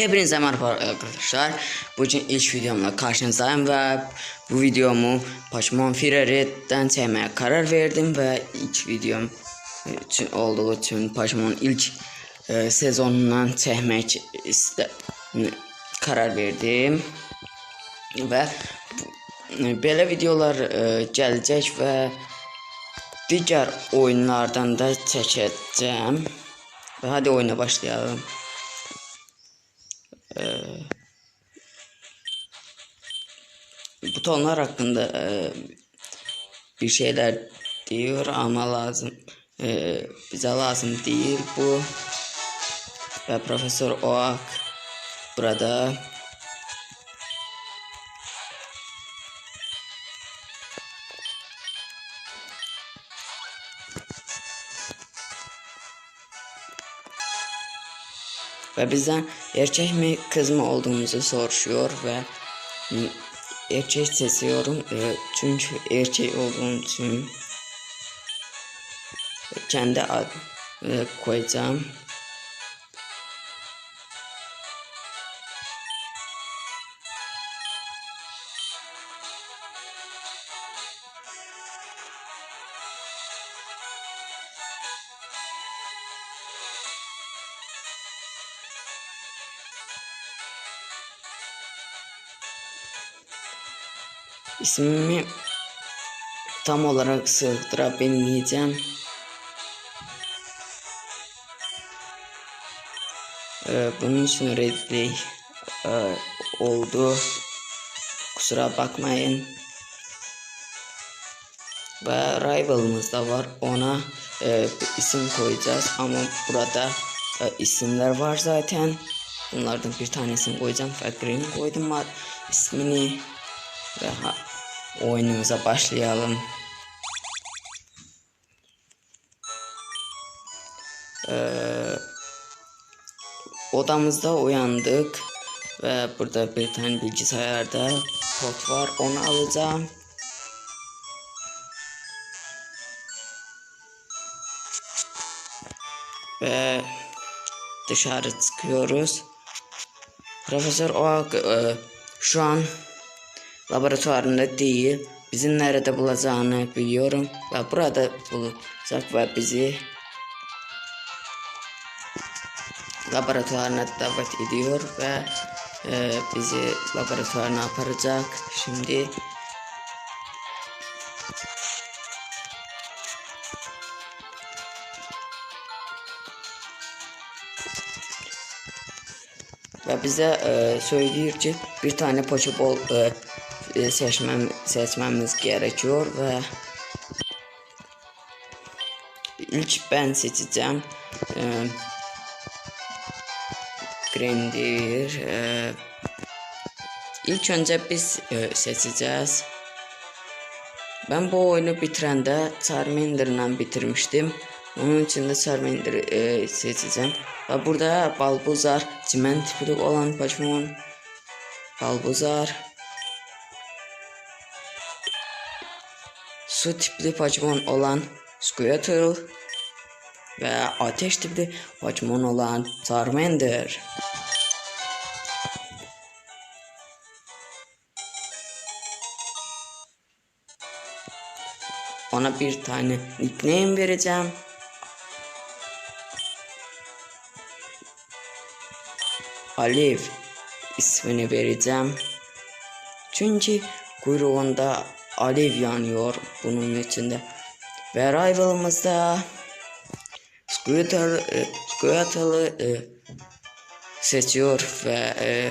Hepinize merhaba arkadaşlar. Bugün ilk videomla karşınızdayım ve bu videomu Pokemon Firari'den çekmeye karar verdim ve ilk videom için olduğu için Pokemon ilk e, sezonundan çekmek iste karar verdim ve e, belə videolar e, gələcək və digər oyunlardan da çəkəcəm. Və hadi oyuna başlayalım. Butonlar hakkında e, bir şeyler diyor ama lazım e, bize lazım değil bu. Ve Profesör Oak burada ve bizden erkek mi kız mı olduğumuzu soruşuyor ve erkek seçiyorum e, çünkü erkek olduğum için kendi ad e, koyacağım. İsmimi tam olarak sığdırabilmeyeceğim. Ee, bunun için replay e, oldu. Kusura bakmayın. Ve rivalımız da var. Ona e, bir isim koyacağız ama burada e, isimler var zaten. Bunlardan bir tanesini koyacağım. Green koydum ismini ve ha, oyunumuza başlayalım. Ee, odamızda uyandık ve burada bir tane bilgisayarda kod var onu alacağım. Ve dışarı çıkıyoruz. Profesör Oak e, şu an laboratuvarında değil. Bizim nerede bulacağını biliyorum ve burada bulacak ve bizi laboratuvarına davet ediyor ve e, bizi laboratuvarına aparacak. Şimdi ve bize e, söylüyor ki bir tane e, e, seçmem, seçmemiz gerekiyor ve ilk ben seçeceğim. E, Grendir. E, ilk önce biz e, seçeceğiz. Ben bu oyunu bitirəndə Charmander'la bitirmiştim. Onun için de Charmander e, seçeceğim. Ve burada Balbuzar, çimen tipli olan Pokemon. Balbuzar. Su tipli Pokemon olan Squirtle. Ve ateş tipli Pokemon olan Charmander. Ona bir tane nickname vereceğim. Alev ismini vereceğim. Çünkü kuyruğunda alev yanıyor bunun içinde. Ve rivalımızda Squirtle, e, e, seçiyor ve e,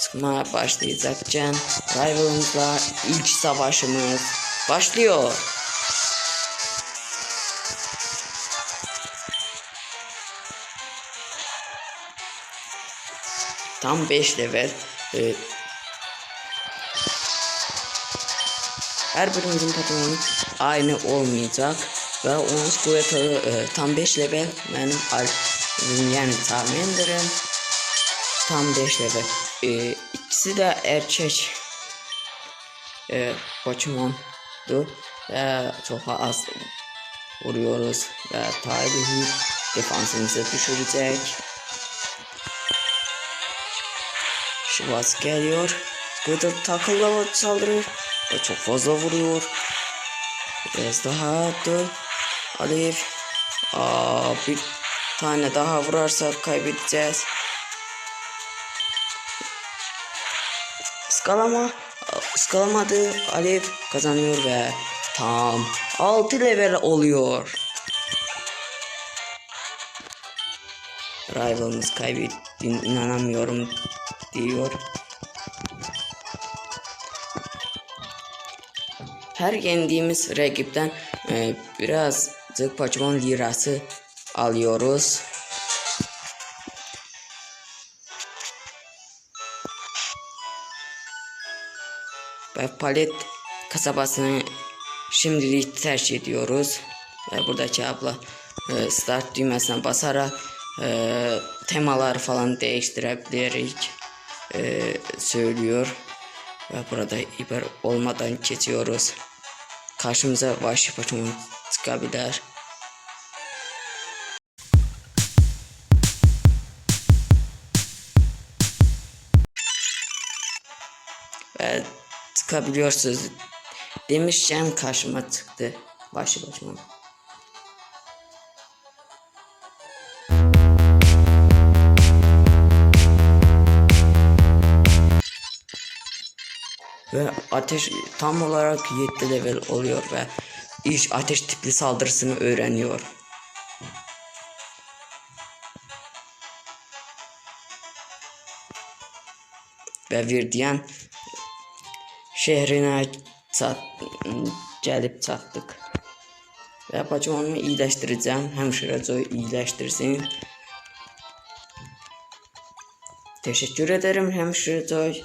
çıkmaya başlayacakken rivalımızla ilk savaşımız başlıyor. Tam 5 level. E, her birimizin patronu aynı olmayacak. Ve onun kuvveti e, tam 5 level. Benim yani Charmander'ın tam 5 level. E, ikisi de erkek e, Pokemon'du. Ve çok az vuruyoruz. Ve tarihi defansımızı düşürecek. Şivas geliyor. Squirtle takılla saldırıyor. Çok fazla vuruyor. Biraz daha dur. Alif. Aa, bir tane daha vurarsak kaybedeceğiz. Iskalama. Iskalamadı. Alif kazanıyor ve tam 6 level oluyor. Rival'ımız kaybettiğine inanamıyorum diyor. Her yendiğimiz rakipten e, birazcık Pokemon lirası alıyoruz. Ve palet kasabasını şimdilik tercih ediyoruz. Ve buradaki abla e, start düğmesine basarak e, temalar falan değiştirebilerek e, söylüyor. Ve burada iber olmadan geçiyoruz. Karşımıza vahşi Pokemon çıkabilir. Ve çıkabiliyorsunuz. Demişken karşıma çıktı. Vahşi Pokemon. Ve ateş tam olarak 7 level oluyor ve iş ateş tipli saldırısını öğreniyor. Ve Virdian şehrine çat, gelip çattık. Ve Pokemon'u iyileştireceğim. Hemşire Joy iyileştirsin. Teşekkür ederim Hemşire Joy.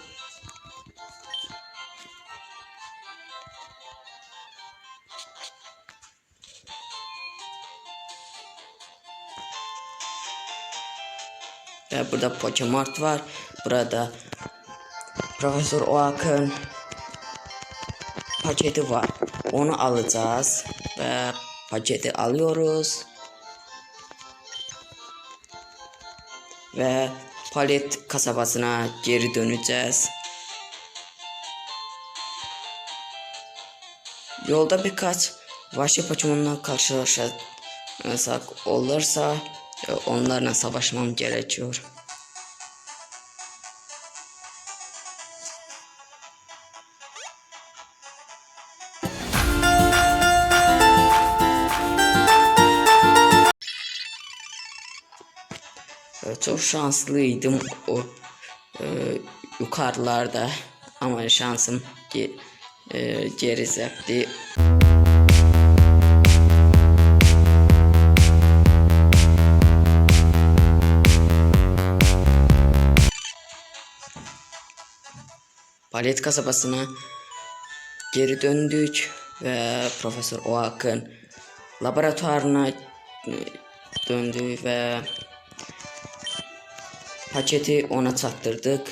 Burada Pokemart var. Burada Profesör Oak'ın paketi var. Onu alacağız. Ve paketi alıyoruz. Ve palet kasabasına geri döneceğiz. Yolda birkaç vahşi Pokemon'la karşılaşacak olursa onlarla savaşmam gerekiyor. Çok şanslıydım o e, yukarılarda ama şansım ge, e, geri zepti. Palet kasabasına geri döndük ve Profesör Oak'ın laboratuvarına e, döndü ve paketi ona taktırdık.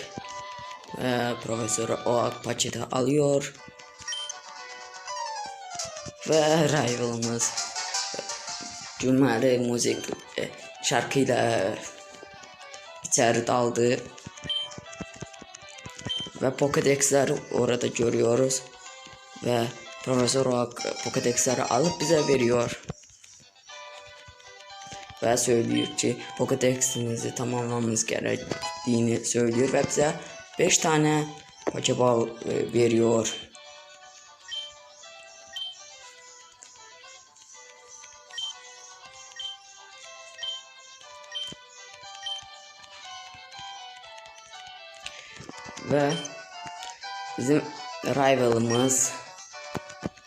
Ve Profesör Oak paketi alıyor. Ve rivalımız cümle müzik e, şarkıyla içeri daldı. Ve Pokédex'ler orada görüyoruz. Ve Profesör Oak Pokédex'leri alıp bize veriyor. Ve söylüyor ki Pokédex'inizi tamamlamamız gerektiğini söylüyor ve bize 5 tane Pokéball e, veriyor. Ve bizim rivalımız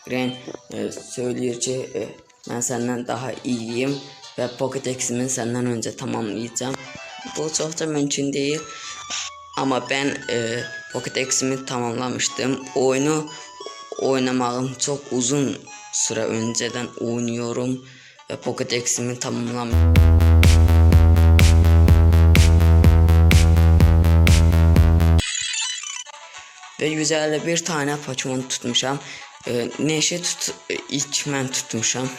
Ren e, söylüyor ki e, ben senden daha iyiyim ve Pokédex'imi senden önce tamamlayacağım. Bu çok da mümkün değil. Ama ben e, Pokédex'imi tamamlamıştım. Oyunu oynamağım çok uzun süre önceden oynuyorum ve Pokédex'imi tamamlamıştım. Ve 151 tane Pokemon tutmuşam. Ee, Neşe tut ilk mən tutmuşam.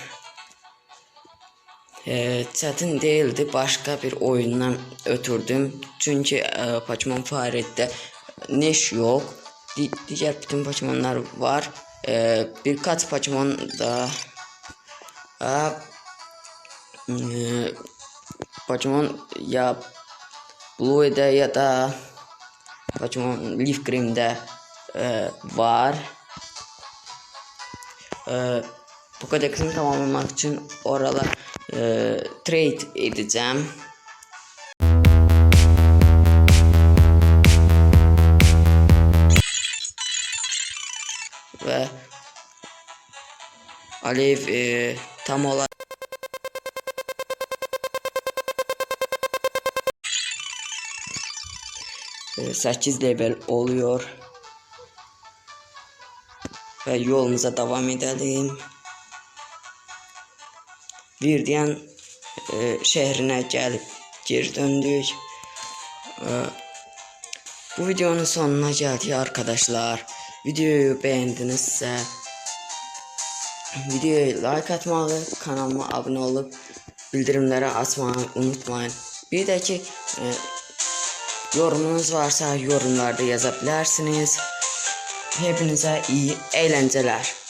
Ee, çətin değildi. Başka bir oyundan ötürdüm. Çünkü e, Pokemon Faret'te Neş yok. Di- diğer bütün Pokemon var. Ee, birkaç Pokemon da e, Pokemon ya Blue'de ya da Pokemon Leaf Green'de e, var. E, bu kadeksini tamamlamak için oralar e, trade edeceğim. Ve Alev e, tam olarak e, 8 level oluyor. Ve yolumuza devam edelim. Virdian e, şehrine gelip geri döndük. E, bu videonun sonuna geldik arkadaşlar. Videoyu beğendinizse videoya like atmalı, kanalıma abone olup bildirimleri açmayı unutmayın. Bir de ki e, yorumunuz varsa yorumlarda yazabilirsiniz. Hepinize iyi eğlenceler.